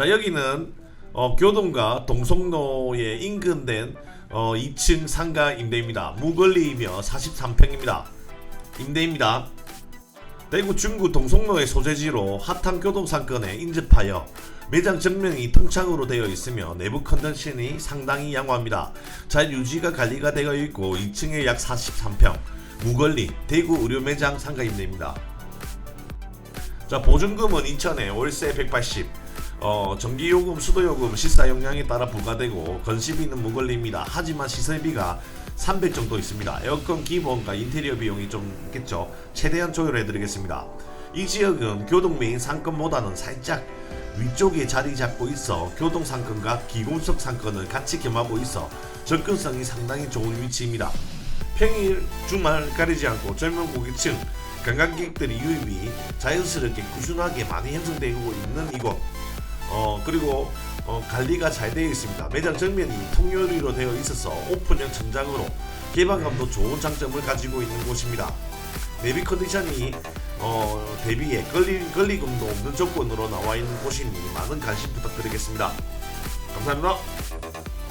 자 여기는 어, 교동과 동성로에 인근된 어, 2층 상가 임대입니다. 무걸리이며 43평입니다. 임대입니다. 대구 중구 동성로의 소재지로 핫한 교동상권에 인접하여 매장 전면이 통창으로 되어 있으며 내부 컨디션이 상당히 양호합니다. 잘 유지가 관리가 되어 있고 2층에 약 43평 무걸리 대구 의료 매장 상가임대입니다. 자 보증금은 2천에 월세 180 어, 전기요금, 수도요금, 시사 용량에 따라 부과되고 건시비는 무걸리입니다. 하지만 시설비가 300 정도 있습니다. 에어컨 기본과 인테리어 비용이 좀 있겠죠. 최대한 조율해드리겠습니다. 이 지역은 교동 메인 상권보다는 살짝 위쪽에 자리 잡고 있어 교동 상권과 기공석 상권을 같이 겸하고 있어 접근성이 상당히 좋은 위치입니다. 평일, 주말 가리지 않고 젊은 고객층, 관광객들의 유입이 자연스럽게 꾸준하게 많이 형성되고 있는 이곳. 어 그리고 어, 관리가 잘 되어 있습니다. 매장 정면이 통유리로 되어 있어서 오픈형 천장으로 개방감도 좋은 장점을 가지고 있는 곳입니다. 내비 컨디션이 어, 대비에 걸리, 걸리금도 없는 조건으로 나와 있는 곳이니 많은 관심 부탁드리겠습니다. 감사합니다.